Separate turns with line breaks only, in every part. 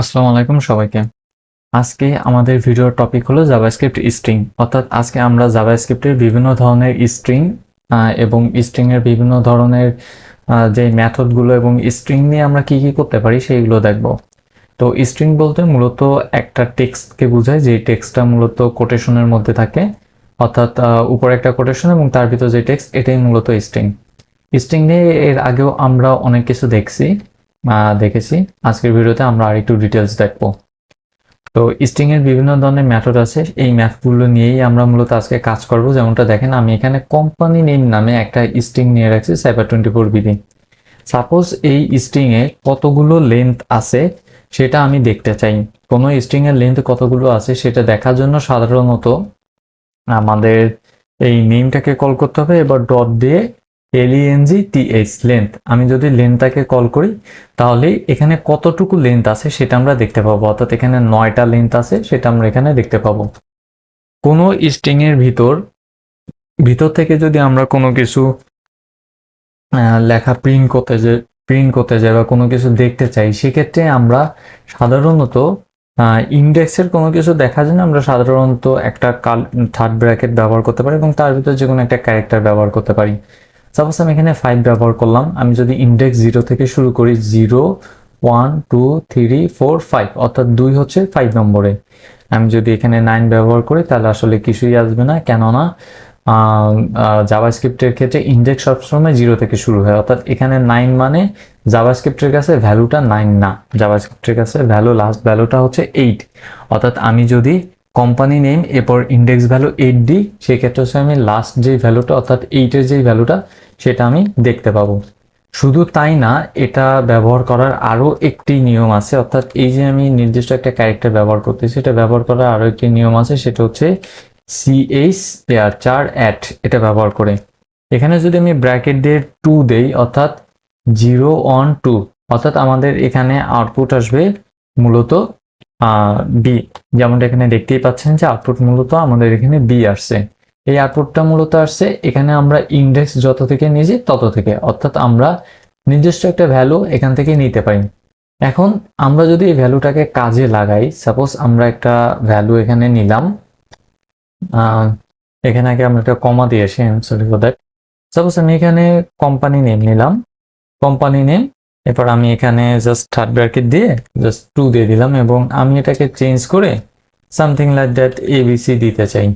আসসালামু আলাইকুম সবাইকে। আজকে আমাদের ভিডিওর টপিক হলো জাভাস্ক্রিপ্ট স্ট্রিং অর্থাৎ আজকে আমরা জাভাস্ক্রিপ্টের বিভিন্ন ধরনের স্ট্রিং এবং স্ট্রিং এর বিভিন্ন ধরনের যে মেথডগুলো এবং স্ট্রিং নিয়ে আমরা কি কি করতে পারি সেইগুলো দেখব। তো স্ট্রিং বলতে মূলত একটা টেক্সটকে বোঝায়, যে টেক্সটটা মূলত কোটেশনের মধ্যে থাকে। অর্থাৎ উপরে একটা কোটেশন এবং তার ভিতর যে টেক্সট এটাই মূলত স্ট্রিং স্ট্রিং নিয়ে এর আগেও আমরা অনেক কিছু দেখছি। দেখেছি। আজকের ভিডিওতে আমরা আরেকটু ডিটেলস দেখব। তো স্ট্রিং এর বিভিন্ন ধরনের মেথড আছে। এই ম্যাথগুলো নিয়েই আমরা মূলত আজকে কাজ করব। যেমনটা দেখেন, আমি এখানে কোম্পানি নেম নামে একটা স্ট্রিং নিয়ে রাখছি cyber twenty four BD suppose এই স্ট্রিং এ কতগুলো লেন্থ আছে, সেটা আমি দেখতে চাই। কোনো স্ট্রিং এর লেন্থ কতগুলো আছে, সেটা দেখার জন্য সাধারণত আমাদের এই নেমটাকে কল করতে হবে। এবার ডট দিয়ে এলইএনজি টিএইচ লেন্থ আমি যদি লেন্থটাকে কল করি, তাহলে এখানে কতটুকু লেন্থ আছে সেটা আমরা দেখতে পাবো। অর্থাৎ এখানে নয়টা লেন্থ আছে সেটা আমরা এখানে দেখতে পাবো। কোনো স্ট্রিং এর ভিতর ভিতর থেকে যদি আমরা কোনো কিছু লেখা প্রিন্ট করতে যে প্রিন্ট করতে যাই বা কোনো কিছু দেখতে চাই, সেক্ষেত্রে আমরা সাধারণত ইন্ডেক্সের কোনো কিছু দেখা যায় না আমরা সাধারণত একটা কাল থার্ড ব্র্যাকেট ব্যবহার করতে পারি এবং তার ভিতর যে কোনো একটা ক্যারেক্টার ব্যবহার করতে পারি। সাপোজ আমি এখানে ফাইভ ব্যবহার করলাম, আমি যদি ইন্ডেক্স জিরো থেকে শুরু করি zero one two three four five অর্থাৎ দুই হচ্ছে ফাইভ নম্বরে। আমি যদি এখানে নাইন ব্যবহার করি, তাহলে আসলে কিছুই আসবে না, কেননা জাভাস্ক্রিপ্টের ক্ষেত্রে ইন্ডেক্স সবসময় জিরো থেকে শুরু হয়। অর্থাৎ এখানে নাইন মানে জাভাস্ক্রিপ্টের কাছে ভ্যালুটা নাইন না। জাভাস্ক্রিপ্টের কাছে ভ্যালু লাস্ট ভ্যালুটা হচ্ছে এইট অর্থাৎ আমি যদি কোম্পানি নেম এরপর ইন্ডেক্স ভ্যালু এইট দিই সেক্ষেত্রে হচ্ছে আমি লাস্ট যে ভ্যালুটা অর্থাৎ এইটের যেই ভ্যালুটা সেটা আমি দেখতে পাবো। শুধু তাই না, এটা ব্যবহার করার আরও একটি নিয়ম আছে, অর্থাৎ এই যে আমি নির্দিষ্ট একটা ক্যারেক্টার ব্যবহার করতেছি এটা ব্যবহার করার আরও একটি নিয়ম আছে, সেটা হচ্ছে সিএইচ পেয়ার চার অ্যাট এটা ব্যবহার করে। এখানে যদি আমি ব্র্যাকেট দিয়ে টু দেই, অর্থাৎ জিরো ওয়ান টু অর্থাৎ আমাদের এখানে আউটপুট আসবে মূলত বি যেমনটা এখানে দেখতেই পাচ্ছেন যে আউটপুট মূলত আমাদের এখানে বি আসছে। এই আউটপুটটা মূলত আসছে, এখানে আমরা ইন্ডেক্স যত থেকে নিয়েছি তত থেকে। অর্থাৎ আমরা নির্দিষ্ট একটা ভ্যালু এখান থেকে নিতে পারি। এখন আমরা যদি এই ভ্যালুটাকে কাজে লাগাই সাপোজ আমরা একটা ভ্যালু এখানে নিলাম এখানে আগে আমরা একটা কমা দিয়েছি সরি ফর দ্যাট সাপোজ আমি এখানে কোম্পানি নেম নিলাম। কোম্পানি নেম এরপর আমি এখানে জাস্ট থার্ড ব্র্যাকেট দিয়ে জাস্ট টু দিয়ে দিলাম এবং আমি এটাকে চেঞ্জ করে সামথিং লাইক দ্যাট এবিসি দিতে চাই।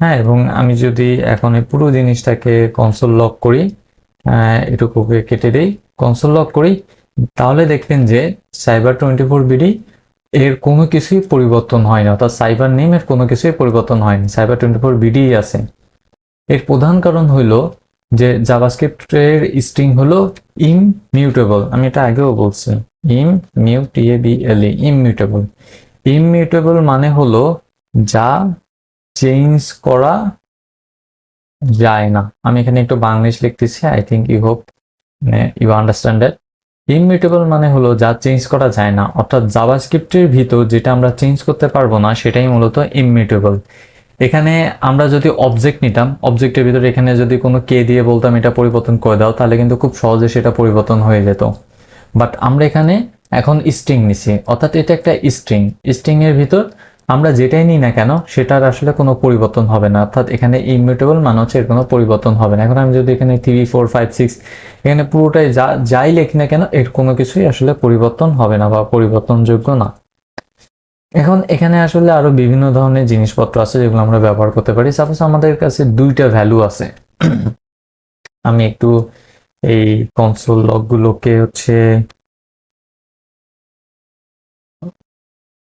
হ্যাঁ এবং আমি যদি এখন এই পুরো জিনিসটাকে কনসোল লক করি এটুকুকে কেটে দেই কনসোল লক করি, তাহলে দেখবেন যে সাইবার টোয়েন্টি ফোর বিডি এর কোনো কিছুই পরিবর্তন হয়নি অর্থাৎ সাইবার নেমের কোনো কিছুই পরিবর্তন হয়নি সাইবার টোয়েন্টি ফোর বিডিই আছে। এর প্রধান কারণ হইল যে জাভাস্ক্রিপ্টের স্ট্রিং হলো ইমমিউটেবল আমি এটা আগেও বলছি। ইম মিউ বি এল ই ইমমিউটেবল ইমমিউটেবল মানে হলো যা চেঞ্জ করা যায় না। আমি এখানে একটু বাংলিশ লিখতেছি I think you hope you understand that immutable মানে হলো যা চেঞ্জ করা যায় না। অর্থাৎ জাভাস্ক্রিপ্টের ভিতর যেটা আমরা চেঞ্জ করতে পারব না, সেটাই মূলত ইমমিউটেবল এখানে আমরা যদি অবজেক্ট নিতাম অবজেক্টের ভিতরে এখানে যদি কোনো কে দিয়ে বলতাম এটা পরিবর্তন করে দাও, তাহলে কিন্তু খুব সহজে সেটা পরিবর্তন হয়ে যেত। বাট আমরা এখানে এখন স্ট্রিং নিছি, অর্থাৎ এটা একটা স্ট্রিং স্ট্রিং এর ভিতর আমরা যেটাই নিই না কেন, সেটার আসলে কোনো পরিবর্তন হবে না। অর্থাৎ এখানে ইমিউটেবল মানে হচ্ছে, এর কোনো পরিবর্তন হবে না। এখন আমি যদি এখানে থ্রি ফোর ফাইভ সিক্স এখানে পুরোটাই যা, যাই লেখি না কেন, এর কোনো কিছুই আসলে পরিবর্তন হবে না বা পরিবর্তনযোগ্য না। এখন এখানে আসলে আরও বিভিন্ন ধরনের জিনিসপত্র আছে যেগুলো আমরা ব্যবহার করতে পারি। সাপোজ আমাদের কাছে দুইটা ভ্যালু আছে। আমি একটু এই কনসোল লগগুলোকে হচ্ছে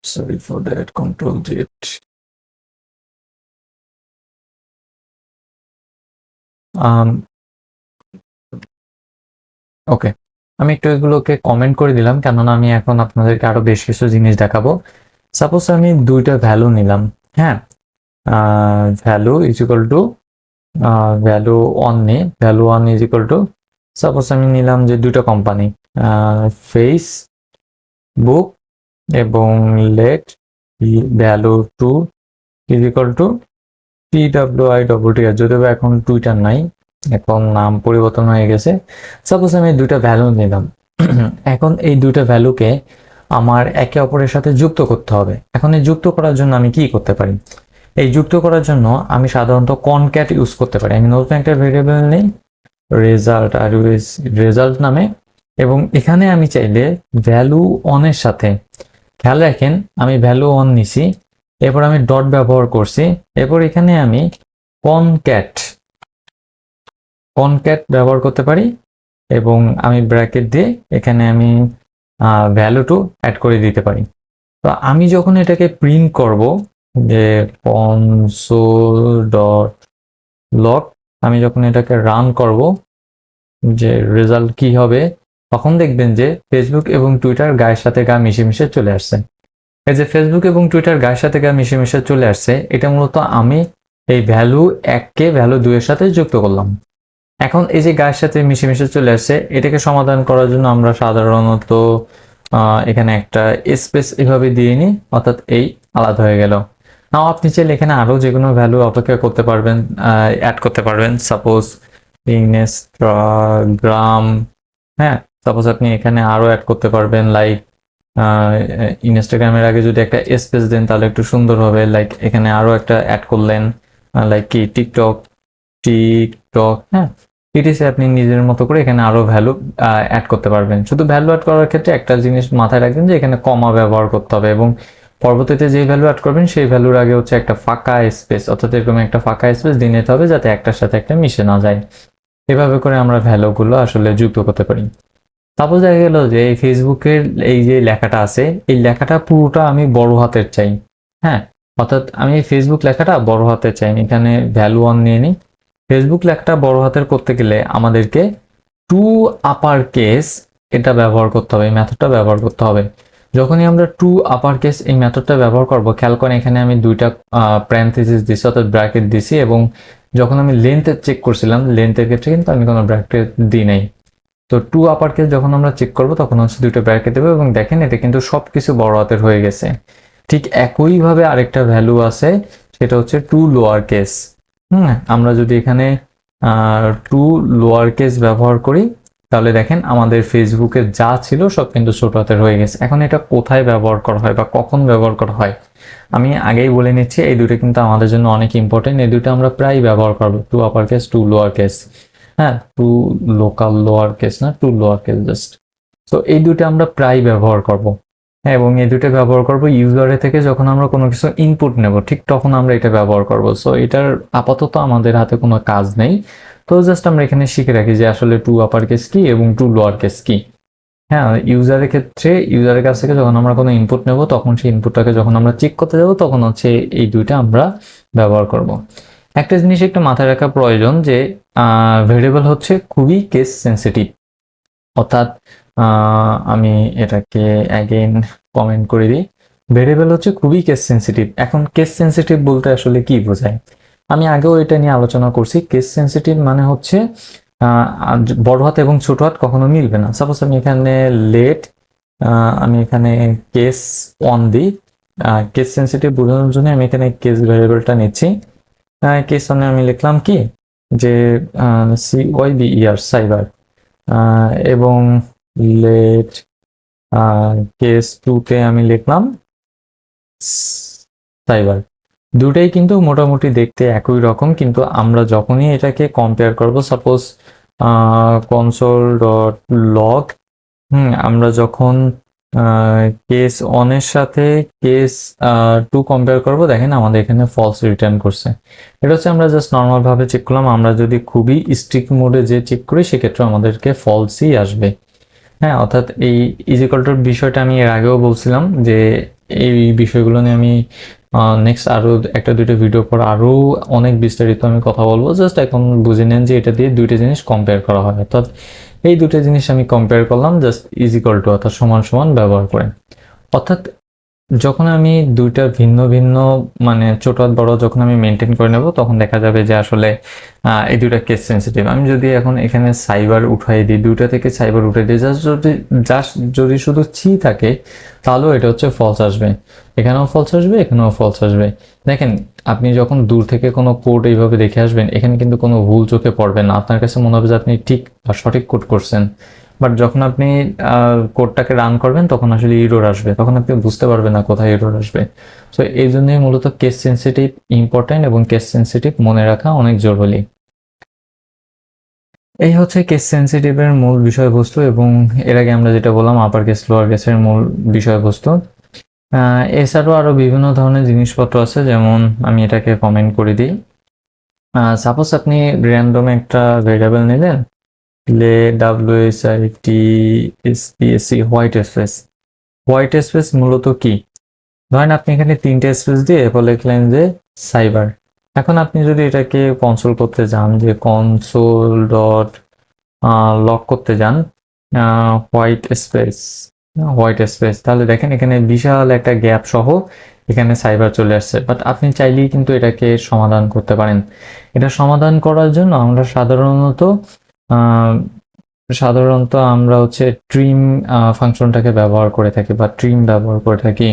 sorry for that control Z okay আমি একটু এগুলোকে কমেন্ট করে দিলাম, কেননা আমি এখন আপনাদেরকে আরও বেশ কিছু জিনিস দেখাবো। সাপোজ আমি দুইটা ভ্যালু নিলাম হ্যাঁ? Value is equal to value one নে value one is equal to suppose আমি নিলাম যে দুটো কোম্পানি ফেস বুক এবং let value two is to T W I W T R যদিও এখন টুইটার নাই, এখন নাম পরিবর্তন হয়ে গেছে সাপোজ আমি দুইটা ভ্যালু নিলাম। এখন এই দুইটা ভ্যালুকে আমার একে অপরের সাথে যুক্ত করতে হবে। এখন এই যুক্ত করার জন্য আমি কি করতে পারি? এই যুক্ত করার জন্য আমি সাধারণত কনক্যাট ইউজ করতে পারি। আমি নতুন একটা ভেরিয়েবল নেই রেজাল্ট আর রেজাল্ট নামে, এবং এখানে আমি চাইলে ভ্যালু অনের সাথে। খেয়াল রাখেন, আমি ভ্যালু অন নিছি, এরপর আমি ডট ব্যবহার করছি, এরপর এখানে আমি কনক্যাট কনক্যাট ব্যবহার করতে পারি, এবং আমি ব্র্যাকেট দিয়ে এখানে আমি ভ্যালু টু অ্যাড করে দিতে পারি। তো আমি যখন এটাকে প্রিন্ট করব, যে কনসোল ডট লক আমি যখন এটাকে রান করব, যে রেজাল্ট কি হবে, তখন দেখবেন যে ফেসবুক এবং টুইটার গায়ের সাথে গা মিশে মিশে চলে আসছে। এই যে ফেসবুক এবং টুইটার গায়ের সাথে গা মিশে মিশে চলে আসছে, এটা মূলত আমি এই ভ্যালু এককে ভ্যালু দুইয়ের সাথে যুক্ত করলাম। এখন এই যে গায়ের সাথে মিশে মিশে চলে আসছে এটাকে সমাধান করার জন্য আমরা সাধারণত এখানে একটা স্পেস এভাবে দিয়ে নিই, অর্থাৎ এই আলাদা হয়ে গেল। নাও আপনি চাইলে এখানে আরও যে কোনো ভ্যালু অপেক্ষা করতে পারবেন অ্যাড করতে পারবেন। সাপোজ ইনস্টাগ্রাম হ্যাঁ? সাপোজ আপনি এখানে আরও অ্যাড করতে পারবেন লাইক ইনস্টাগ্রামের আগে যদি একটা স্পেস দেন, তাহলে একটু সুন্দর হবে। লাইক এখানে আরও একটা অ্যাড করলেন লাইক কি? টিকটক টিকটক হ্যাঁ? ইটিসে আপনি নিজের মতো করে এখানে আরও ভ্যালু অ্যাড করতে পারবেন। শুধু ভ্যালু অ্যাড করার ক্ষেত্রে একটা জিনিস মাথায় রাখবেন যে এখানে কমা ব্যবহার করতে হবে এবং পরবর্তীতে যে ভ্যালু অ্যাড করবেন সেই ভ্যালুর আগে হচ্ছে একটা ফাঁকা স্পেস অর্থাৎ এরকম একটা ফাঁকা স্পেস দিয়ে নিতে হবে যাতে একটার সাথে একটা মিশে না যায়। এভাবে করে আমরা ভ্যালুগুলো আসলে যুক্ত করতে পারি। তারপর দেখা গেল যে এই ফেসবুকের এই যে লেখাটা আছে, এই লেখাটা পুরোটা আমি বড় হাতের চাই। হ্যাঁ অর্থাৎ আমি ফেসবুক লেখাটা বড় হাতের চাই এখানে ভ্যালু অন নিয়ে নিই। ফেসবুক লেখাটা বড় হাতের করতে গেলে আমাদেরকে টু আপার কেস এটা ব্যবহার করতে হবে, এই মেথডটা ব্যবহার করতে হবে। যখনই আমরা টু আপার কেস এই মেথডটা ব্যবহার করব, খেয়াল করেন এখানে আমি দুইটা প্যারেন্থেসিস দিছি অর্থাৎ ব্র্যাকেট দিছি এবং যখন আমি লেন্থ চেক করছিলাম লেন্থের ক্ষেত্রে কিন্তু আমি কোনো ব্র্যাকেট দিই নাই। তো টু আপার কেস যখন আমরা চেক করব, তখন হচ্ছে দুইটা ব্র্যাকেট দেবো এবং দেখেন এটা কিন্তু সব কিছু বড় হাতের হয়ে গেছে। ঠিক একইভাবে আরেকটা ভ্যালু আছে, সেটা হচ্ছে টু লোয়ার কেস হুম, আমরা যদি এখানে টু লোয়ার কেস ব্যবহার করি, তাহলে দেখেন আমাদের ফেসবুকে যা ছিল সব কিন্তু ছোট হাতের হয়ে গেছে। এখন এটা কোথায় ব্যবহার করা হয় বা কখন ব্যবহার করা হয়? আমি আগেই বলে নিচ্ছি, এই দুটো কিন্তু আমাদের জন্য অনেক ইম্পর্টেন্ট এই দুটো আমরা প্রায় ব্যবহার করব। To upper case to lower case হ্যাঁ টু লোকাল লোয়ার কেস না, টু লোয়ার কেস জাস্ট তো এই দুটো আমরা প্রায় ব্যবহার করব। এবং এই দুটো ব্যবহার করব ইউজারে থেকে যখন আমরা কোনো কিছু ইনপুট নেব, ঠিক তখন আমরা এটা ব্যবহার করব। সো এটার আপাতত আমাদের হাতে কোনো কাজ নেই। তো জাস্ট আমরা এখানে শিখে রাখি যে আসলে টু আপার কেস কি এবং টু লোয়ার কেস কি। হ্যাঁ ইউজারের ক্ষেত্রে ইউজারের কাছ থেকে যখন আমরা কোনো ইনপুট নেব, তখন সেই ইনপুটটাকে যখন আমরা চেক করতে যাব, তখন হচ্ছে এই দুইটা আমরা ব্যবহার করব। একটা জিনিস একটু মাথায় রাখা প্রয়োজন যে ভেরিয়েবল হচ্ছে খুবই কেস সেন্সিটিভ অর্থাৎ আমি এটাকে অ্যাগেন কমেন্ট করে দিই। ভেরিয়েবল হচ্ছে খুবই কেস সেন্সিটিভ এখন কেস সেন্সিটিভ বলতে আসলে কি বোঝায়? আমি আগেও এটা নিয়ে আলোচনা করছি। কেস সেন্সিটিভ মানে হচ্ছে বড় হাত এবং ছোট হাত কখনো মিলবে না। সাপোজ আমি এখানে লেট আমি এখানে কেস অন দিই। কেস সেন্সিটিভ বোঝানোর জন্য আমি এখানে কেস ভেরিয়েবলটা নিচ্ছি। কেস অনে আমি লিখলাম কি? যে C Y B E R cyber এবং লেট কেস টুতে আমি লিখলাম সাইবার দুটাই কিন্তু মোটামুটি দেখতে একই রকম, কিন্তু আমরা যখনই এটাকে কম্পেয়ার করব suppose console dot log hmm, আমরা যখন কেস অনের সাথে কেস টু কম্পেয়ার করব। দেখেন আমাদের এখানে ফলস রিটার্ন করছে। এটা হচ্ছে আমরা জাস্ট নর্মাল ভাবে চেক করলাম। আমরা যদি খুবই স্ট্রিক মোডে যে চেক করি সেক্ষেত্রে আমাদেরকে ফলসই আসবে। হ্যাঁ অর্থাৎ এই ইজিকলটার বিষয়টা আমি এর আগেও বলছিলাম যে এই বিষয়গুলো নিয়ে আমি নেক্সট আরও একটা দুটো ভিডিও পর আরও অনেক বিস্তারিত আমি কথা বলব। জাস্ট এখন বুঝে নেন যে এটা দিয়ে দুইটা জিনিস কম্পেয়ার করা হয়। অর্থাৎ এই দুটো জিনিস আমি কম্পেয়ার করলাম জাস্ট ইজিকাল টু অর্থাৎ সমান সমান ব্যবহার করে। অর্থাৎ যখন আমি দুইটা ভিন্ন ভিন্ন মানে ছোট বড় যখন আমি মেনটেন করে নেব, তখন দেখা যাবে যে আসলে এই দুইটা কেস সেন্সিটিভ আমি যদি এখন এখানে সাইবার উঠাই দিই, দুইটা থেকে সাইবার উঠাই দিই জাস্ট যদি জাস্ট যদি শুধু ছি থাকে, তাহলেও এটা হচ্ছে ফলস আসবে। এখানেও ফলস আসবে, এখানেও ফলস আসবে। দেখেন, আপনি যখন দূর থেকে কোনো কোড এইভাবে দেখে আসবেন, এখানে কিন্তু কোনো ভুল চোখে পড়বে না। আপনার কাছে মনে হবে যে আপনি ঠিক বা সঠিক কোড করছেন। বাট যখন আপনি কোডটাকে রান করবেন, তখন আসলে ইরোর আসবে। তখন আপনি বুঝতে পারবেন না কোথায় ইরোর আসবে। সো এই জন্যই মূলত কেস সেন্সিটিভ ইম্পর্ট্যান্ট এবং কেস সেন্সিটিভ মনে রাখা অনেক জরুরি। এই হচ্ছে কেস সেন্সিটিভের মূল বিষয়বস্তু এবং এর আগে আমরা যেটা বললাম আপার কেস লোয়ার কেসের মূল বিষয়বস্তু। এছাড়াও আরও বিভিন্ন ধরনের জিনিসপত্র আছে, যেমন আমি এটাকে কমেন্ট করে দিই। সাপোজ আপনি র্যান্ডম একটা ভেরিয়েবল নিলেন let, W S I T, S P S C, white space white space মূলত কি? ধরেন আপনি এখানে তিনটে স্পেস দিয়ে এরপর লিখলেন যে সাইবার। এখন আপনি যদি এটাকে কনসোল করতে যান, যে কনসোল ডট লক করতে যান হোয়াইট স্পেস হোয়াইট স্পেস তাহলে দেখেন এখানে বিশাল একটা গ্যাপ সহ এখানে সাইবার চলে আসছে। বাট আপনি চাইলেই কিন্তু এটাকে সমাধান করতে পারেন। এটা সমাধান করার জন্য আমরা সাধারণত সাধারণত আমরা হচ্ছে ট্রিম ফাংশনটাকে ব্যবহার করে থাকি বা ট্রিম ব্যবহার করে থাকি।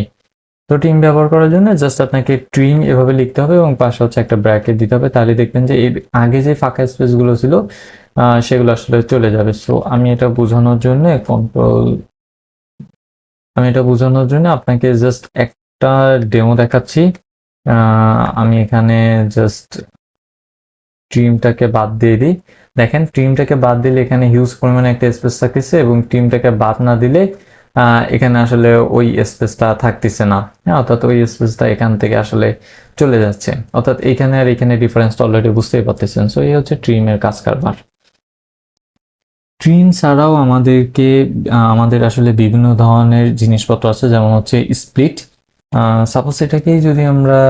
তো ট্রিম ব্যবহার করার জন্য জাস্ট আপনাকে ট্রিম এভাবে লিখতে হবে এবং পাশে হচ্ছে একটা ব্র্যাকেট দিতে হবে। তাহলে দেখবেন যে এর আগে যে ফাঁকা স্পেসগুলো ছিল সেগুলো আসলে চলে যাবে। সো আমি এটা বোঝানোর জন্য কন্ট্রোল আমি এটা বোঝানোর জন্য আপনাকে জাস্ট একটা ডেমো দেখাচ্ছি। আমি এখানে জাস্ট ট্রিমটাকে বাদ দিয়ে দিই। দেখেন ট্রিমটাকে বাদ দিলে এখানে হিউজ পরিমাণে একটা স্পেস থাকতেছে এবং ট্রিমটাকে বাদ না দিলে এখানে আসলে ওই স্পেসটা থাকতেছে না। হ্যাঁ অর্থাৎ ওই স্পেসটা এখান থেকে আসলে চলে যাচ্ছে। অর্থাৎ এখানে আর এখানে ডিফারেন্সটা অলরেডি বুঝতেই পারতেছেন। সো এই হচ্ছে ট্রিমের কাজ কারবার। ট্রিম ছাড়াও আমাদেরকে আমাদের আসলে বিভিন্ন ধরনের জিনিসপত্র আছে, যেমন হচ্ছে স্প্লিট সাপোজ এটাকেই যদি আমরা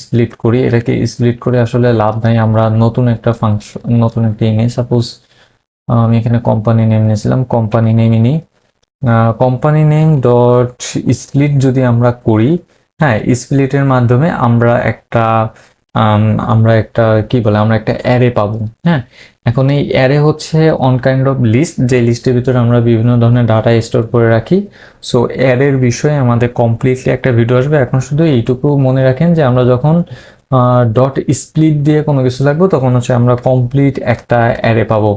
স্প্লিট করি, এটাকে স্প্লিট করে আসলে লাভ নাই, আমরা নতুন একটা ফাংশন নতুন একটা ইমেজ সাপোজ আমি এখানে কোম্পানি নেম নিয়েছিলাম কোম্পানি নেমই নিই। কোম্পানি নেম ডট স্প্লিট যদি আমরা করি হ্যাঁ স্প্লিটের মাধ্যমে আমরা একটা আমরা একটা, কি বলে, আমরা একটা অ্যারে পাবো হ্যাঁ? এখন এই অ্যারে হচ্ছে অন কাইন্ড অফ লিস্ট যে লিস্টের ভিতরে আমরা বিভিন্ন ধরনের ডাটা স্টোর করে রাখি। সো অ্যারের বিষয়ে আমাদের কমপ্লিটলি একটা ভিডিও আসবে। এখন শুধু এইটুকু মনে রাখেন যে আমরা যখন ডট স্প্লিট দিয়ে কোনো কিছু লাগবো, তখন হচ্ছে আমরা কমপ্লিট একটা অ্যারে পাবো।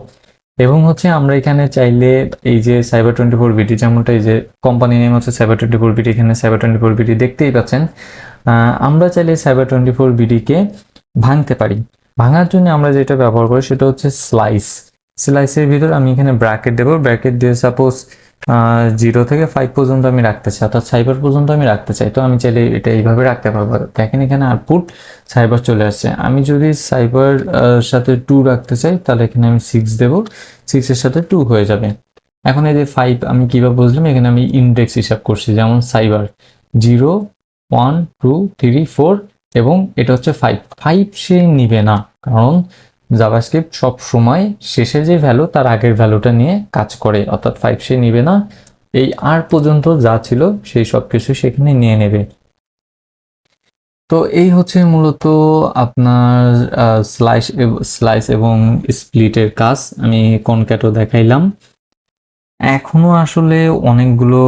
এবং হচ্ছে আমরা এখানে চাইলে এই যে সাইবার টোয়েন্টি ফোর বিটি যেমনটা এই যে কোম্পানি নেম হচ্ছে সাইবার টোয়েন্টি ফোর বিটি এখানে সাইবার টোয়েন্টি ফোর বিটি দেখতেই পাচ্ছেন। আমরা চাইলে সাইবার টোয়েন্টি ফোর বিডিকে ভাঙতে পারি। ভাঙার জন্য আমরা যেটা ব্যবহার করি সেটা হচ্ছে স্লাইস স্লাইসের ভিতর আমি এখানে ব্র্যাকেট দেবো। ব্র্যাকেট দিয়ে সাপোজ জিরো থেকে ফাইভ পর্যন্ত আমি রাখতে চাই, অর্থাৎ সাইবার পর্যন্ত আমি রাখতে চাই। তো আমি চাইলে এটা এইভাবে রাখতে পারব। দেখেন এখানে আউটপুট সাইবার চলে আসছে। আমি যদি সাইবার সাথে টু রাখতে চাই, তাহলে এখানে আমি সিক্স দেবো। সিক্সের সাথে টু হয়ে যাবে। এখন এই যে ফাইভ আমি কীভাবে বুঝলাম? এখানে আমি ইন্ডেক্স হিসাব করছি। যেমন cyber zero one two three four এবং এটা হচ্ছে ফাইভ ফাইভ সে নিবে না, কারণ জাভাস্ক্রিপ্ট সব সময় শেষে যে ভ্যালু তার আগের ভ্যালুটা নিয়ে কাজ করে, অর্থাৎ ফাইভ সে নিবে না। এই আর পর্যন্ত যা ছিল, সেই সব কিছু সেখানে নিয়ে নেবে। তো এই হচ্ছে মূলত আপনার স্লাইস স্লাইস এবং স্প্লিটের কাজ। আমি কনক্যাটও দেখাইলাম। এখনও আসলে অনেকগুলো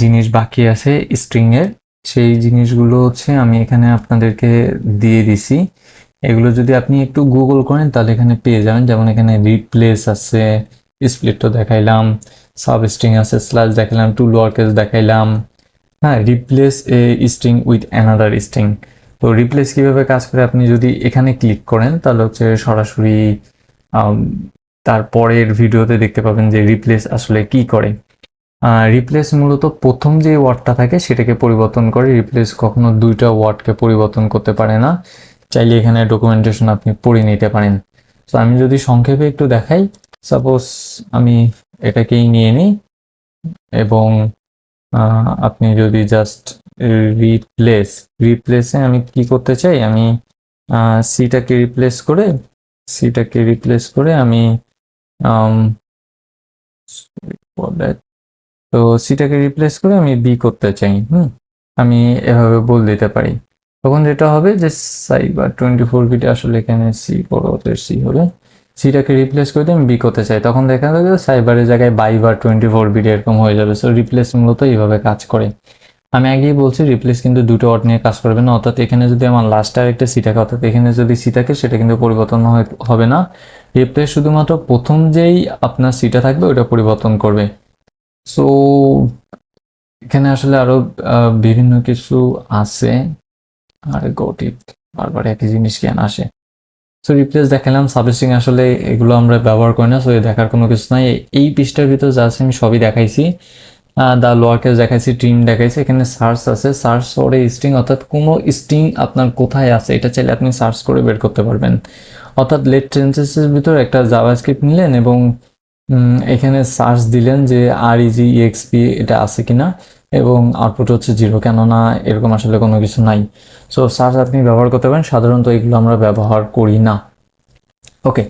জিনিস বাকি আছে স্ট্রিং এর সেই জিনিসগুলো হচ্ছে আমি এখানে আপনাদেরকে দিয়ে দিছি। এগুলো যদি আপনি একটু গুগল করেন, তাহলে এখানে পেয়ে যাবেন। যেমন এখানে রিপ্লেস আছে স্প্লিট তো দেখাইলাম সাব স্ট্রিং আছে স্ল্যাশ দেখাইলাম টু লোয়ারকেস দেখাইলাম। হ্যাঁ replace a string with another string তো রিপ্লেস কীভাবে কাজ করে? আপনি যদি এখানে ক্লিক করেন, তাহলে হচ্ছে সরাসরি তারপরের ভিডিওতে দেখতে পাবেন যে রিপ্লেস আসলে কি করে। রিপ্লেস মূলত প্রথম যে ওয়ার্ডটা থাকে সেটাকে পরিবর্তন করে রিপ্লেস কখনো দুইটা ওয়ার্ডকে পরিবর্তন করতে পারে না। চাইলে এখানে ডকুমেন্টেশন আপনি পড়ে নিতে পারেন। তো আমি যদি সংক্ষেপে একটু দেখাই সাপোজ আমি এটাকেই নিয়ে নিই এবং আপনি যদি জাস্ট রিপ্লেস রিপ্লেসে আমি কি করতে চাই? আমি সিটাকে রিপ্লেস করে সিটাকে রিপ্লেস করে আমি um, sorry for that. তো সিটাকে রিপ্লেস করে আমি বি করতে চাই, হুম? আমি এভাবে বল দিতে পারি। তখন যেটা হবে যে সাইবার টোয়েন্টি ফোর বিটে আসলে এখানে সি বড় সি হবে। সিটাকে রিপ্লেস করে দিয়ে আমি বি করতে চাই। তখন দেখা যাবে সাইবারের জায়গায় বাই বার টোয়েন্টি ফোর বিট এরকম হয়ে যাবে। সো রিপ্লেস মূলত এইভাবে কাজ করে। আমি আগেই বলছি রিপ্লেস কিন্তু দুটো ওয়ার্ড নিয়ে কাজ করবে না। অর্থাৎ এখানে যদি আমার লাস্ট আর একটা সি থাকে, অর্থাৎ এখানে যদি সি থাকে, সেটা কিন্তু পরিবর্তন হবে না। রিপ্লেস শুধুমাত্র প্রথম যেই আপনার সিটা থাকবে ওটা পরিবর্তন করবে। সো এখানে আসলে আরও বিভিন্ন কিছু আছে। আর গোটিপ বারবার একই জিনিস কেন আসে? সো রিপ্লেস দেখালাম। সাবস্টিং আসলে এগুলো আমরা ব্যবহার করি না সো দেখার কোনো কিছু নাই। এই পৃষ্ঠার ভিতর যা আছে আমি সবই দেখাইছি। দা লোয়ার কেস দেখাইছি ট্রিম দেখাইছি। এখানে সার্চ আছে। সার্চ করে স্ট্রিং অর্থাৎ কোনো স্ট্রিং আপনার কোথায় আছে, এটা চাইলে আপনি সার্চ করে বের করতে পারবেন। অর্থাৎ লেট টেন্সেসের ভিতর একটা জাভাস্ক্রিপ্ট নিলেন এবং এখানে সার্চ দিলেন যে আর ইজি এক্সপি এটা আছে কিনা, এবং আউটপুট হচ্ছে জিরো কেননা এরকম আসলে কোনো কিছু নাই। সো সার্চ আপনি ব্যবহার করতে পারেন, সাধারণত এগুলো আমরা ব্যবহার করি না। ওকে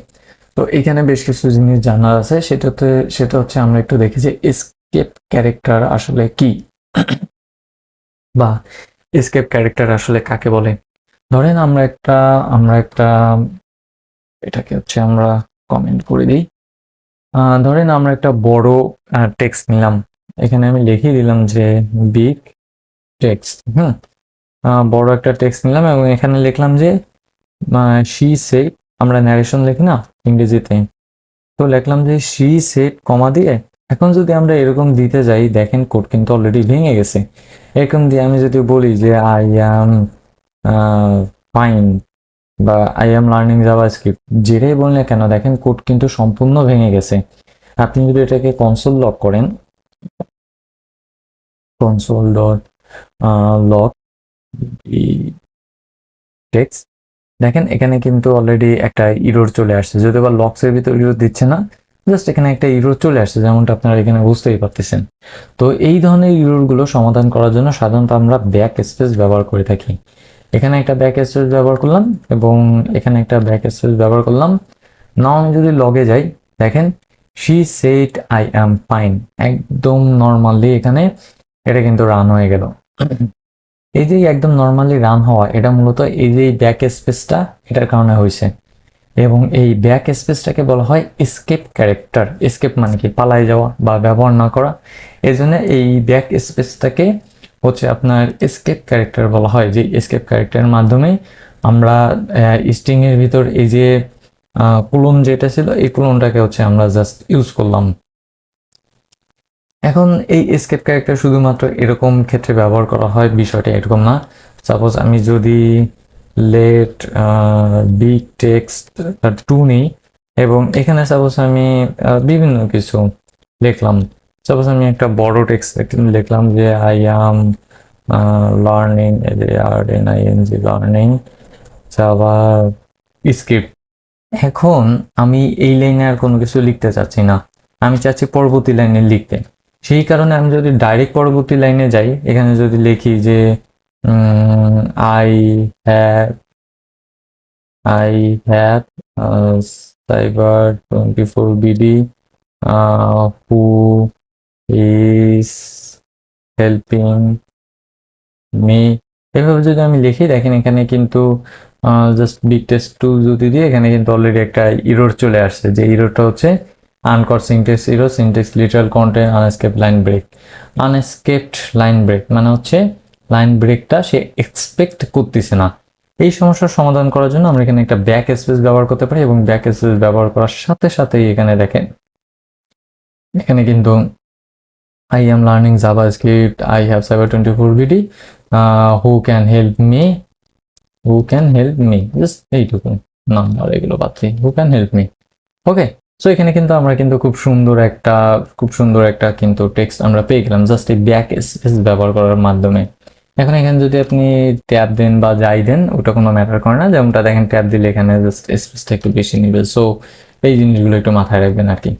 তো এখানে বেশ কিছু জিনিস জানার আছে, সেটাতে, সেটা হচ্ছে আমরা একটু দেখি যে এসকেপ ক্যারেক্টার আসলে কি। বা এসকেপ ক্যারেক্টার আসলে কাকে বলে। ধরেন আমরা একটা আমরা একটা, এটাকে হচ্ছে আমরা কমেন্ট করে দিই। ধরেন আমরা একটা বড় টেক্সট নিলাম। এখানে আমি লিখে দিলাম যে বিগ টেক্সট হুম? বড় একটা টেক্সট নিলাম এবং এখানে লিখলাম যে শি সেট আমরা ন্যারেশন লিখি না, ইংরেজিতে। তো লিখলাম যে শি সেট কমা দিয়ে। এখন যদি আমরা এরকম দিতে যাই, দেখেন কোড কিন্তু অলরেডি ভেঙে গেছে। এরকম দিয়ে আমি যদি বলি যে আই অ্যাম ফাইন বা I am learning JavaScript যেটাই বলেন না কেন, দেখেন কোড কিন্তু সম্পূর্ণ ভেঙে গেছে। আপনি যদি এটাকে কনসোল লক করেন কনসোল ডট লক টেক্সট দেখেন এখানে কিন্তু অলরেডি একটা ইরোর চলে আসছে। যদিও বা লক্সের ভিতর ইরোর দিচ্ছে না জাস্ট এখানে একটা ইরোর চলে আসছে, যেমনটা আপনারা এখানে বুঝতেই পারতেছেন। তো এই ধরনের ইরোরগুলো সমাধান করার জন্য সাধারণত আমরা ব্যাক স্পেস ব্যবহার করে থাকি। এখানে একটা ব্যাক স্পেস ব্যবহার করলাম এবং এখানে একটা ব্যাক স্পেস ব্যবহার করলাম। নাও আমি যদি লগে যাই, দেখেন she said I am fine একদম নর্মালি এখানে এটা কিন্তু রান হয়ে গেল। এই যে একদম নর্মালি রান হওয়া, এটা মূলত এই যে ব্যাক স্পেসটা এটার কারণে হয়েছে। এবং এই ব্যাক স্পেসটাকে বলা হয় স্কেপ ক্যারেক্টার স্কেপ মানে কি? পালায় যাওয়া বা ব্যবহার না করা। এই জন্য এই ব্যাক স্পেসটাকে হচ্ছে আপনার স্কেপ ক্যারেক্টার বলা হয়, যে স্কেপ ক্যারেক্টারের মাধ্যমে আমরা স্ট্রিং এর ভিতর এই যে কুলন যেটা ছিল, এই কুলনটাকে হচ্ছে আমরা জাস্ট ইউজ করলাম। এখন এই এসকেপ ক্যারেক্টার শুধুমাত্র এরকম ক্ষেত্রে ব্যবহার করা হয়, বিষয়টা এরকম না। সাপোজ আমি যদি লেট বিগ টেক্সট টু নিই, এবং এখানে সাপোজ আমি বিভিন্ন কিছু লিখলাম। সাপোজ আমি একটা বড় টেক্সট লিখলাম যে I am learning R N I N G learning JavaScript এখন আমি এই লাইনে আর কোনো কিছু লিখতে চাচ্ছি না। আমি চাচ্ছি পরবর্তী লাইনে লিখতে। সেই কারণে আমি যদি ডাইরেক্ট পরবর্তী লাইনে যাই, এখানে যদি লিখি যে I have I have cyber twenty four BD who is helping me এভাবে যদি আমি লিখি, দেখেন এখানে কিন্তু জাস্ট বিগ টেস্ট টু যদি দিই, এখানে কিন্তু অলরেডি একটা ইরোর চলে আসছে। যে ইরোরটা হচ্ছে uncaught syntax error syntax literal content unescape line break unescaped line break মানে হচ্ছে লাইন ব্রেকটা সে এক্সপেক্ট করতেছে না। এই সমস্যার সমাধান করার জন্য আমরা এখানে একটা ব্যাক স্পেস ব্যবহার করতে পারি এবং ব্যাক স্পেস ব্যবহার করার সাথে সাথেই এখানে দেখেন, এখানে কিন্তু I am learning JavaScript. I have Cyber 24 VD. Uh, who can help me? Who can help me? Just এইটুকু নাম্বার এগুলো বাদ দিই who can help me okay so এখানে কিন্তু আমরা কিন্তু খুব সুন্দর একটা খুব সুন্দর একটা কিন্তু টেক্সট আমরা পেয়ে গেলাম জাস্ট এই ব্যাক স্পেস ব্যবহার করার মাধ্যমে এখন এখানে যদি আপনি ট্যাব দেন বা যাই দেন ওটা কোনো ম্যাটার করে না যেমনটা দেখেন ট্যাব দিলে এখানে জাস্ট স্পেসটা একটু বেশি নেবে সো এই জিনিসগুলো একটু মাথায় রাখবেন আর কি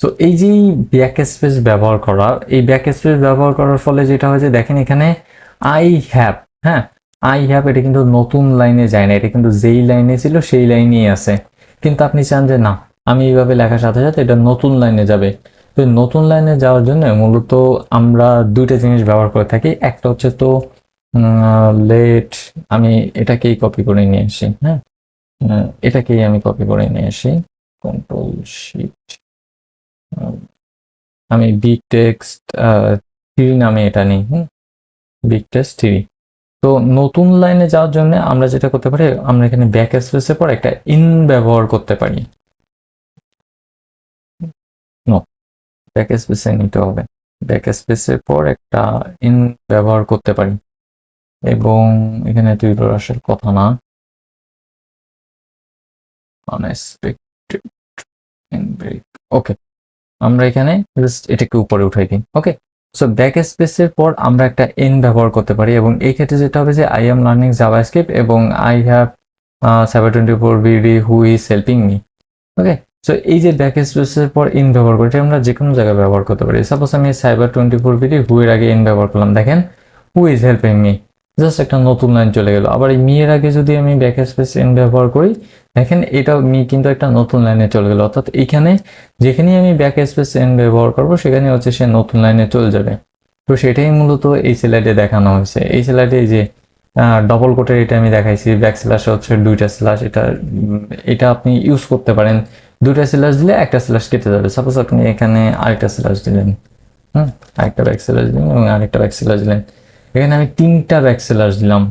তো এই যে ব্যাক স্পেস ব্যবহার করা, এই ব্যাক স্পেস ব্যবহার করার ফলে যেটা হয় যে দেখেন এখানে আই হ্যাভ হ্যাঁ? আই হ্যাভ এটা কিন্তু নতুন লাইনে যায় না, এটা কিন্তু যেই লাইনে ছিল সেই লাইনেই আছে। কিন্তু আপনি চান যে, না, আমি এইভাবে লেখার সাথে সাথে এটা নতুন লাইনে যাবে। তো নতুন লাইনে যাওয়ার জন্য মূলত আমরা দুইটা জিনিস ব্যবহার করে থাকি। একটা হচ্ছে তো লেট আমি এটাকেই কপি করে নিয়ে আসি হ্যাঁ? এটাকেই আমি কপি করে নিয়ে আসি। কন্ট্রোল শিট আমি বিগ টেক্সট থ্রি নামে এটা নিই, হুম? বিগ টেস্ট থ্রি তো নতুন লাইনে যাওয়ার জন্য আমরা যেটা করতে পারি, আমরা এখানে ব্যাক স্পেসের পর একটা ইন ব্যবহার করতে পারি। ব্যাক স্পেসে নিতে হবে। ব্যাক স্পেসের পর একটা ইন ব্যবহার করতে পারি। এবং এখানে দুইটোর আসার কথা না। আনএক্সপেক্টেড ওকে আমরা এখানে জাস্ট এটাকে উপরে উঠাই দিই ওকে সো ব্যাক স্পেসের পর আমরা একটা এন ব্যবহার করতে পারি এবং এই ক্ষেত্রে যেটা হবে যে আই এম লার্নিং জাভাস্ক্রিপ্ট এবং I have seven twenty four BD who is helping me okay so এই যে ব্যাক স্পেসের পর ইন ব্যবহার করি, এটা আমরা যে কোনো জায়গায় ব্যবহার করতে পারি। সাপোজ আমি cyber twenty four BD who এর আগে ইন ব্যবহার করলাম, দেখেন who is helping me just একটা নতুন লাইন চলে গেল। আবার এই মি এর আগে যদি আমি ব্যাক স্পেস ইন ব্যবহার করি দেখেন, এটা কিন্তু একটা নতুন লাইনে চলে গেল। অর্থাৎ এখানে যেখানেই আমি ব্যাক স্পেস এন ব্যবহার করব, সেখানে হচ্ছে সে নতুন লাইনে চলে যাবে। তো সেটাই মূলত এই স্লাইডে দেখানো হয়েছে। এই স্লাইডে এই যে ডবল কোটের এটা আমি দেখাইছি। ব্যাক স্ল্যাশ হচ্ছে দুইটা স্ল্যাশ এটা এটা আপনি ইউজ করতে পারেন। দুইটা স্ল্যাশ দিলে একটা স্ল্যাশ কেটে যাবে। সাপোজ আপনি এখানে আরেকটা স্ল্যাশ দিলেন। হুম, আরেকটা ব্যাক স্ল্যাশ দিলেন এবং আরেকটা ব্যাক স্ল্যাশ দিলেন। এখানে আমি তিনটা ব্যাক স্ল্যাশ দিলাম।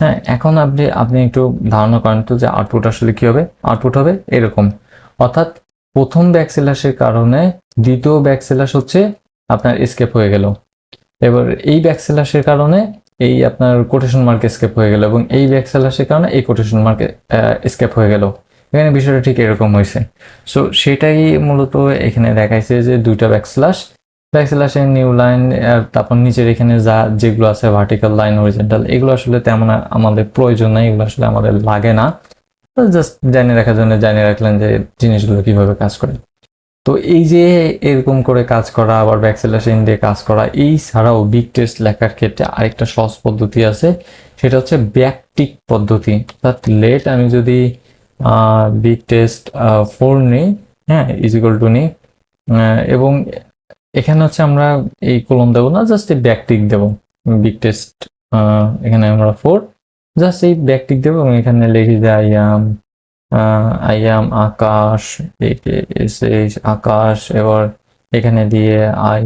হ্যাঁ এখন আপনি আপনি একটু ধারণা করেন তো যে আউটপুট আসলে কি হবে? আউটপুট হবে এরকম। অর্থাৎ প্রথম ব্যাকসেলাসের কারণে দ্বিতীয় ব্যাকসেলাস হচ্ছে আপনার স্কেপ হয়ে গেল। এবার এই ব্যাকসেলাসের কারণে এই আপনার কোটেশন মার্ক স্কেপ হয়ে গেল এবং এই ব্যাকসেলাসের কারণে এই কোটেশন মার্ক স্কেপ হয়ে গেল। এখানে বিষয়টা ঠিক এরকম হয়েছে। সো সেটাই মূলত এখানে দেখাইছে যে দুইটা ব্যাকস্ল্যাশ ব্যাকস্ল্যাশের নিউ লাইন তারপর নিচের এখানে যা যেগুলো আছে ভার্টিক্যাল লাইন হরিজেন্টাল এগুলো আসলে তেমন আমাদের প্রয়োজন নাই, এগুলো আসলে আমাদের লাগে না। জাস্ট জানিয়ে রাখার জন্য জানিয়ে রাখলেন যে জিনিসগুলো কীভাবে কাজ করে। তো এই যে এরকম করে কাজ করা, আবার ব্যাকসেলেশন দিয়ে কাজ করা, এই ছাড়াও বিগ টেস্ট লেখার ক্ষেত্রে আরেকটা সহজ পদ্ধতি আছে। সেটা হচ্ছে ব্যাকটিক পদ্ধতি। অর্থাৎ লেট আমি যদি বিগ টেস্ট ফোর নিই হ্যাঁ ইজিক্যাল টু নিই এবং এখানে হচ্ছে আমরা এই কলম দেবো না জাস্ট এই ব্যাকটিক দেবো। বিগ টেস্ট এখানে আমরা ফোর জাস্ট এই ব্যাকটিক দেবো এবং এখানে লিখে যে আই অ্যাম আই অ্যাম আকাশ আকাশ, এবার এখানে দিয়ে I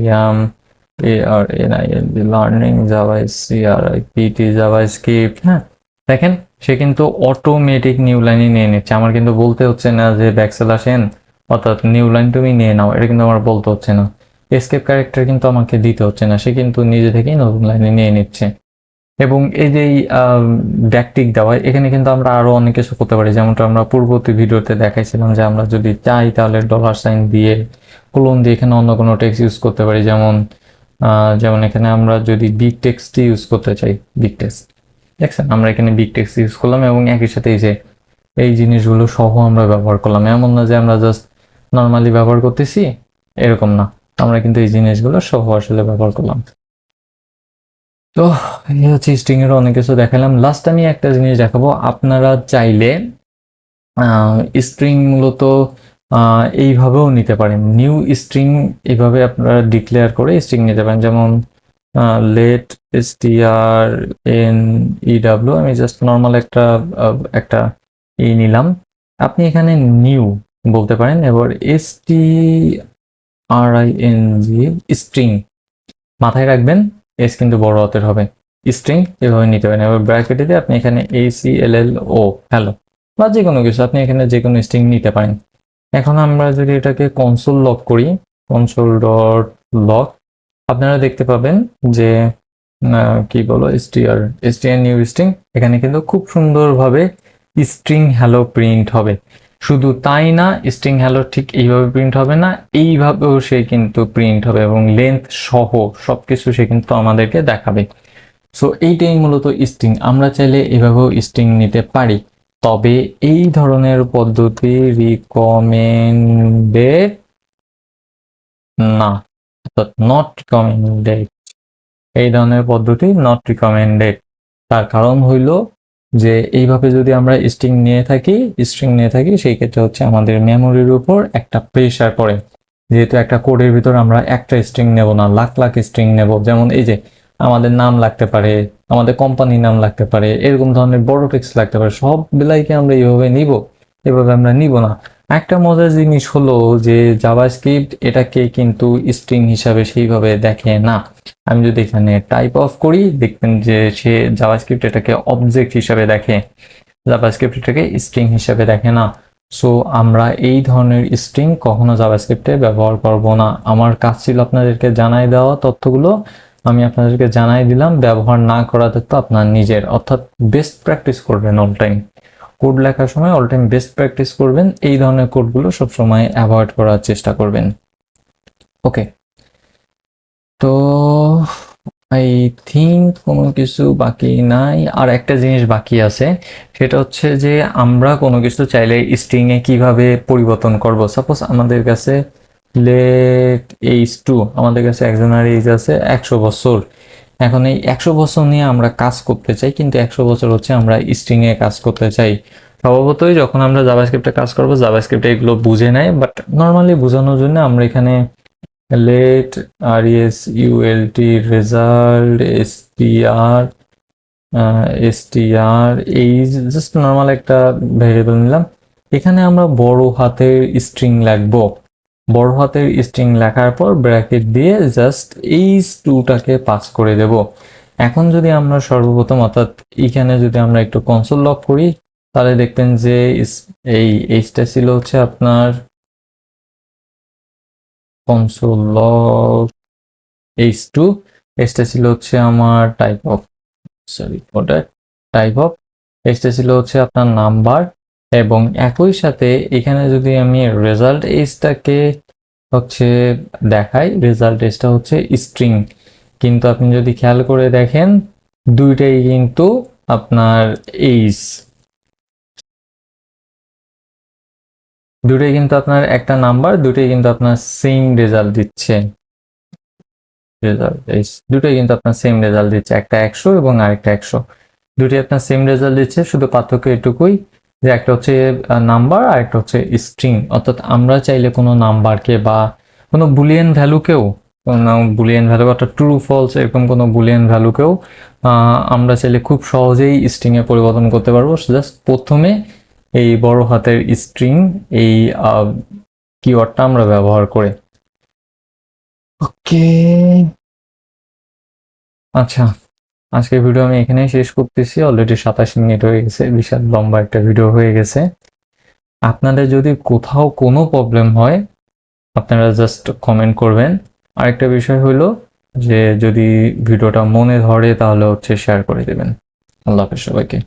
A R N I learning Java C R I P T JavaScript হ্যাঁ দেখেন, সে কিন্তু অটোমেটিক নিউ লাইনে নিয়ে নিচ্ছে। আমার কিন্তু বলতে হচ্ছে না যে ব্যাকসেল আসেন অর্থাৎ নিউ লাইন তুমি নিয়ে নাও, এটা কিন্তু আমার বলতে হচ্ছে না। এসকেপ ক্যারেক্টার কিন্তু আমাকে দিতে হচ্ছে না। সে কিন্তু নিজে থেকেই নতুন লাইনে নিয়ে নিচ্ছে। এবং এই যে ব্যাকটিক দেওয়া, এখানে কিন্তু আমরা আরও অনেক কিছু করতে পারি। যেমনটা আমরা পূর্ববর্তী ভিডিওতে দেখাইছিলাম যে আমরা যদি চাই তাহলে ডলার সাইন দিয়ে কোলন দিয়ে এখানে অন্য কোনো টেক্সট ইউজ করতে পারি। যেমন যেমন এখানে আমরা যদি বিগ টেক্সট ইউজ করতে চাই বিগ টেক্সট দেখছেন? আমরা এখানে বিগ টেক্সট ইউজ করলাম এবং একই সাথে এই যে, এই জিনিসগুলো সহ আমরা ব্যবহার করলাম। এমন না যে আমরা জাস্ট নর্মালি ব্যবহার করতেছি, এরকম না। আমরা কিন্তু এই জিনিসগুলো সহ আসলে ব্যবহার করলাম। তো, এই হচ্ছে স্ট্রিং এর অনেক কিছু দেখালাম। লাস্ট আমি একটা জিনিস দেখাবো। আপনারা চাইলে স্ট্রিং মূলত এইভাবেও নিতে পারেন। নিউ স্ট্রিং এইভাবে আপনারা ডিক্লেয়ার করে স্ট্রিং নিতে পারেন। যেমন let STR N E W আমি জাস্ট নর্মাল একটা একটা ই নিলাম। আপনি এখানে নিউ বলতে পারেন। এবার S T R I N G string মাথায় রাখবেন এস কিন্তু বড় হাতের হবে। স্ট্রিং এভাবে নিতে পারেন। এবার ব্র্যাকেটে দিয়ে আপনি এখানে A C L L O hello বা যে কোনো কিছু, আপনি এখানে যে কোনো স্ট্রিং নিতে পারেন। এখন আমরা যদি এটাকে কনসোল লক করি কনসোল ডট লক আপনারা দেখতে পাবেন যে কি বলো এসটিআর এসটিআর নিউ স্ট্রিং এখানে কিন্তু খুব সুন্দরভাবে স্ট্রিং হ্যালো প্রিন্ট হবে। শুধু তাই না স্ট্রিং হ্যালো ঠিক এইভাবে প্রিন্ট হবে না, এইভাবেও সে কিন্তু প্রিন্ট হবে এবং লেন্থ সহ সব কিছু সে কিন্তু আমাদেরকে দেখাবে। সো এইটাই মূলত স্ট্রিং আমরা চাইলে এভাবেও স্ট্রিং নিতে পারি। তবে এই ধরনের পদ্ধতি রিকমেন্ডেড না। নট রিকমেন্ডেড এই ধরনের পদ্ধতি নট রিকমেন্ডেড তার কারণ হইল যে এইভাবে যদি আমরা স্ট্রিং নিয়ে থাকি স্ট্রিং নিয়ে থাকি, সেই ক্ষেত্রে হচ্ছে আমাদের মেমোরির উপর একটা প্রেশার পড়ে। যেহেতু একটা কোডের ভিতর আমরা একটা স্ট্রিং নেব না, লাখ লাখ স্ট্রিং নেব। যেমন এই যে আমাদের নাম লাগতে পারে, আমাদের কোম্পানির নাম লাগতে পারে, এরকম ধরনের বড় টেক্স লাগতে পারে সব বেলায় আমরা এইভাবে নিব। এভাবে আমরা নিব না। একটা মজার জিনিস হলো যে জাভাস্ক্রিপ্ট এটাকে কিন্তু স্ট্রিং হিসাবে সেইভাবে দেখে না। আমি যদি এখানে টাইপ অফ করি, দেখবেন যে সে জাভাস্ক্রিপ্ট এটাকে অবজেক্ট হিসাবে দেখে জাভাস্ক্রিপ্ট এটাকে স্ট্রিং হিসাবে দেখে না। সো আমরা এই ধরনের স্ট্রিং কখনো জাভাস্ক্রিপ্টে ব্যবহার করব না। আমার কাজ ছিল আপনাদেরকে জানাই দেওয়া তথ্যগুলো। আমি আপনাদেরকে জানাই দিলাম, ব্যবহার না করাতে তো আপনার নিজের। অর্থাৎ বেস্ট প্র্যাকটিস করবেন অল টাইম কোড লেখার সময় অল টাইম বেস্ট প্র্যাকটিস করবেন। এই ধরনের কোডগুলো সবসময় অ্যাভয়েড করার চেষ্টা করবেন। ওকে তো আই থিঙ্ক কোনো কিছু বাকি নাই। আর একটা জিনিস বাকি আছে, সেটা হচ্ছে যে আমরা কোনো কিছু চাইলে স্ট্রিংয়ে কীভাবে পরিবর্তন করব? সাপোজ আমাদের কাছে লেট এইজ টু আমাদের কাছে একজনের এইজ আছে, একশো বছর। এখন এই একশো বছর নিয়ে আমরা কাজ করতে চাই, কিন্তু একশো বছর হচ্ছে আমরা স্ট্রিংয়ে কাজ করতে চাই। স্বভাবতই যখন আমরা জাভাস্ক্রিপ্টে কাজ করব জাভাস্ক্রিপ্টে এগুলো বুঝে নেয় বাট নর্মালি বোঝানোর জন্য আমরা এখানে let R S ULT result SPR STR এই জাস্ট নর্মাল একটা ভেরিয়েবল নিলাম। এখানে আমরা বড় হাতের স্ট্রিং লিখব বড় হাতের স্ট্রিং লেখার পর ব্র্যাকেট দিয়ে জাস্ট এই টুটাকে পাস করে দেব। এখন যদি আমরা সর্বপ্রথম, অর্থাৎ এখানে যদি আমরা একটু কনসোল লক করি, তাহলে দেখবেন যে এই এইচটা ছিল হচ্ছে আপনার কনসোল লক এইচ টু এইচটা ছিল হচ্ছে আমার টাইপ অফ সরি ওটা টাইপ অফ এইচটা ছিল হচ্ছে আপনার নাম্বার এবং একই সাথে এখানে যদি আমি রেজাল্ট এইচটাকে হচ্ছে দেখাই রেজাল্ট এইচটা হচ্ছে স্ট্রিং কিন্তু আপনি যদি খেয়াল করে দেখেন, দুইটাই কিন্তু আপনার এইচ। দুটোই কিন্তু আপনার একটা নাম্বার দুটোই কিন্তু আপনার সেম রেজাল্ট দিচ্ছে। রেজাল্ট দুটোই কিন্তু আপনার সেম রেজাল্ট দিচ্ছে, একটা একশো এবং আরেকটা একশো। দুটোই আপনার সেম রেজাল্ট দিচ্ছে, শুধু পার্থক্য এটুকুই। যে একটা হচ্ছে নাম্বার আর একটা হচ্ছে স্ট্রিং অর্থাৎ আমরা চাইলে কোনো নাম্বারকে বা কোনো বুলিয়ান ভ্যালুকেও বুলিয়ান ভ্যালু অর্থাৎ ট্রু ফলস এরকম কোনো বুলিয়ান ভ্যালুকেও আমরা চাইলে খুব সহজেই স্ট্রিংয়ে পরিবর্তন করতে পারব। জাস্ট প্রথমে এই বড় হাতের স্ট্রিং এই কিওয়ার্ডটা আমরা ব্যবহার করে। ওকে আচ্ছা। আজকের ভিডিও আমি এখানেই শেষ করতেছি। অলরেডি সাতাশ মিনিট হয়ে গেছে। বিশাল লম্বা একটা ভিডিও হয়ে গেছে। আপনাদের যদি কোথাও কোনো প্রবলেম হয়, আপনারা জাস্ট কমেন্ট করবেন। আরেকটা বিষয় হলো যে যদি ভিডিওটা মনে ধরে, তাহলে হচ্ছে শেয়ার করে দেবেন। আল্লাহ হাফেজ সবাইকে।